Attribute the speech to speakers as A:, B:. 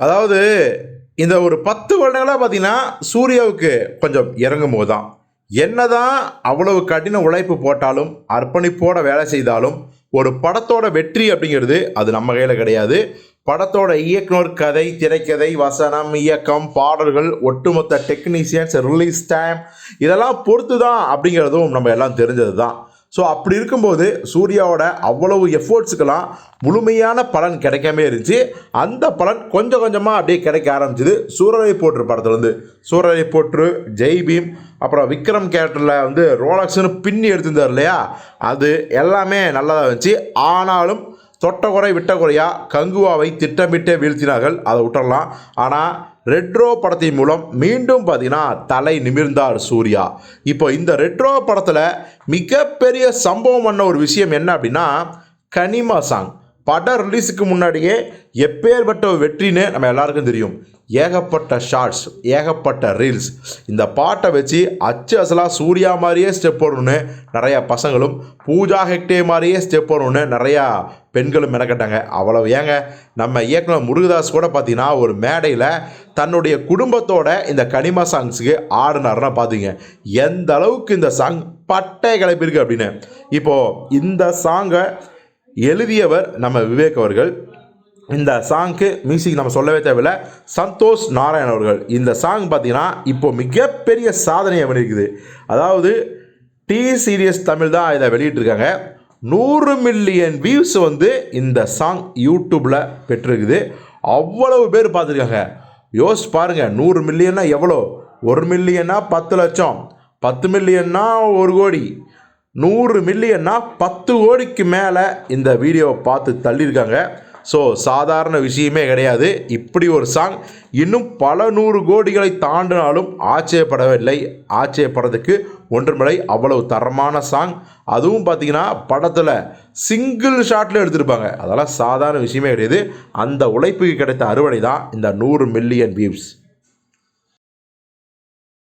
A: அதாவது இந்த ஒரு பத்து வருடங்களாக பார்த்தீங்கன்னா சூர்யாவுக்கு கொஞ்சம் இறங்கும் போது தான். என்ன தான் அவ்வளவு கடின உழைப்பு போட்டாலும் அர்ப்பணிப்போட வேலை செய்தாலும் ஒரு படத்தோட வெற்றி அப்படிங்கிறது அது நம்ம கையில் கிடையாது. படத்தோட இயக்குனர் கதை திரைக்கதை வசனம் இயக்கம் பாடல்கள் ஒட்டுமொத்த டெக்னீஷியன்ஸ் ரிலீஸ் டைம் இதெல்லாம் பொறுத்து தான் அப்படிங்கிறதும் நம்ம எல்லாம் தெரிஞ்சது தான் ஸோ அப்படி இருக்கும்போது சூர்யாவோட அவ்வளவு எஃபோர்ட்ஸுக்கெல்லாம் முழுமையான பலன் கிடைக்காம இருந்துச்சு. அந்த பலன் கொஞ்சம் கொஞ்சமாக அப்படியே கிடைக்க ஆரம்பிச்சிது. சூரரை போற்று படத்துலேருந்து சூரரை போற்று ஜெய் பீம் அப்புறம் விக்ரம் கேரக்டரில் வந்து ரோலக்ஸ்னு பின்னி எடுத்திருந்தார் இல்லையா? அது எல்லாமே நல்லதாக இருந்துச்சு. ஆனாலும் தொட்ட குறை விட்ட குறையா கங்குவாவை திட்டமிட்டே வீழ்த்தினார்கள். அதை விட்டுறலாம். ஆனால் ரெட்ரோ படத்தின் மூலம் மீண்டும் பார்த்தீங்கன்னா தலை நிமிர்ந்தார் சூர்யா. இப்போ இந்த ரெட்ரோ படத்தில் மிகப்பெரிய சம்பவம் பண்ண ஒரு விஷயம் என்ன அப்படின்னா கனிமா சாங். படம் ரிலீஸுக்கு முன்னாடியே எப்பேற்பட்ட வெற்றின்னு நம்ம எல்லாருக்கும் தெரியும். ஏகப்பட்ட ஷார்ட்ஸ் ஏகப்பட்ட ரீல்ஸ் இந்த பாட்டை வச்சு அச்சு அசலாக சூர்யா மாதிரியே ஸ்டெப் போடணும்னு நிறையா பசங்களும் பூஜா ஹெக்டே மாதிரியே ஸ்டெப் போடணும்னு நிறையா பெண்களும் மெனக்கட்டாங்க. அவ்வளவு ஏங்க நம்ம இயக்குனர் முருகதாஸ் கூட பார்த்தீங்கன்னா ஒரு மேடையில் தன்னுடைய குடும்பத்தோட இந்த கனிமா சாங்ஸுக்கு ஆடினார்னா பார்த்துங்க எந்த அளவுக்கு இந்த சாங் பட்டை கிளப்பியிருக்கு அப்படின்னு. இப்போது இந்த சாங்கை எழுதியவர் நம்ம விவேக் அவர்கள். இந்த சாங்க்கு மியூசிக் நம்ம சொல்லவே தேவையில்ல. சந்தோஷ் நாராயண் அவர்கள். இந்த சாங் பார்த்தீங்கன்னா இப்போ மிகப்பெரிய சாதனையை பண்ணியிருக்குது அதாவது டி சீரியஸ் தமிழ் தான் இதை வெளியிட்டிருக்காங்க. நூறு மில்லியன் வியூஸ் வந்து இந்த சாங் யூடியூப்பில் பெற்றிருக்குது. அவ்வளவு பேர் பார்த்துருக்காங்க. யோசிச்சு பாருங்கள் நூறு மில்லியன்னா எவ்வளோ? ஒரு மில்லியன்னா பத்து லட்சம். பத்து மில்லியன்னா ஒரு கோடி. நூறு மில்லியன்னா பத்து கோடிக்கு மேலே இந்த வீடியோவை பார்த்து தள்ளியிருக்காங்க. ஸோ சாதாரண விஷயமே கிடையாது. இப்படி ஒரு சாங் இன்னும் பல நூறு கோடிகளை தாண்டினாலும் ஆச்சரியப்படவில்லை. ஆச்சரியப்படுறதுக்கு ஒன்றுமில்லை. அவ்வளவு தரமான சாங் அதுவும் பார்த்தீங்கன்னா படத்தில் சிங்கிள் ஷாட்டில் எடுத்திருப்பாங்க. அதெல்லாம் சாதாரண விஷயமே கிடையாது. அந்த உழைப்புக்கு கிடைத்த அறுவடை தான் இந்த நூறு மில்லியன் வியூஸ்